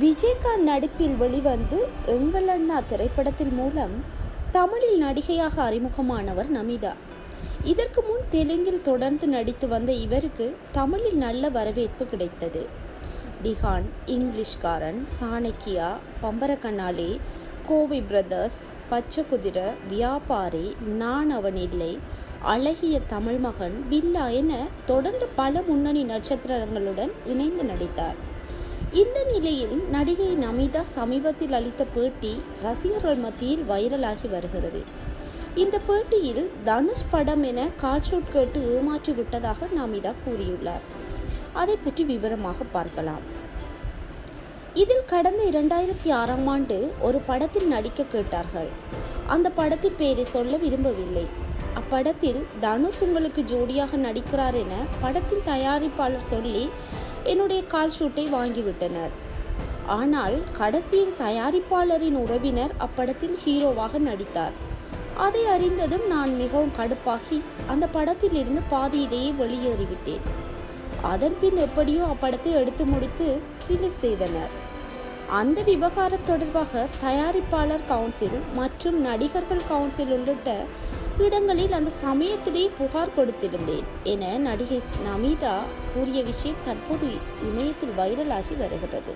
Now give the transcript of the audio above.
விஜயகாந்த் நடிப்பில் வெளிவந்து எங்கள் அண்ணா திரைப்படத்தின் மூலம் தமிழில் நடிகையாக அறிமுகமானவர் நமிதா. இதற்கு முன் தெலுங்கில் தொடர்ந்து நடித்து வந்த இவருக்கு தமிழில் நல்ல வரவேற்பு கிடைத்தது. டிஹான் இங்கிலீஷ்காரன் சாணக்கியா பம்பரக்கண்ணாலி கோவை பிரதர்ஸ் பச்சை குதிரை வியாபாரி நான் அவன் இல்லை அழகிய தமிழ் மகன் பில்லா என தொடர்ந்து பல முன்னணி நட்சத்திரங்களுடன் இணைந்து நடித்தார். இந்த நிலையில் நடிகை நமிதா சமீபத்தில் அளித்த பேட்டி ரசிகர்கள் மத்தியில் வைரலாகி வருகிறது. இந்த பேட்டியில் தனுஷ் படம் என காட்ஷூட் கேட்டு ஏமாற்றி விட்டதாக நமிதா கூறியுள்ளார். அதை பற்றி விவரமாக பார்க்கலாம். இதில் கடந்த இரண்டாயிரத்தி ஆறாம் ஆண்டு ஒரு படத்தில் நடிக்க கேட்டார்கள். அந்த படத்தின் பெயரை சொல்ல விரும்பவில்லை. அப்படத்தில் தனுஷ் உங்களுக்கு ஜோடியாக நடிக்கிறார் என படத்தின் தயாரிப்பாளர் சொல்லி என்னுடைய கால் ஷூட்டை வாங்கிவிட்டனர். ஆனால் கடைசியில் தயாரிப்பாளரின் உறவினர் அப்படத்தில் ஹீரோவாக நடித்தார். அதை அறிந்ததும் நான் மிகவும் கடுப்பாகி அந்த படத்தில் இருந்து பாதியிலேயே வெளியேறிவிட்டேன். அதன் பின் எப்படியோ அப்படத்தை எடுத்து முடித்து ரிலீஸ் செய்தனர். அந்த விவகாரம் தொடர்பாக தயாரிப்பாளர் கவுன்சில் மற்றும் நடிகர்கள் கவுன்சில் உள்ளிட்ட இடங்களில் அந்த சமயத்திலே புகார் கொடுத்திருந்தேன் என நடிகை நமிதா கூறிய விஷயம் தற்போது இணையத்தில் வைரலாகி வருகிறது.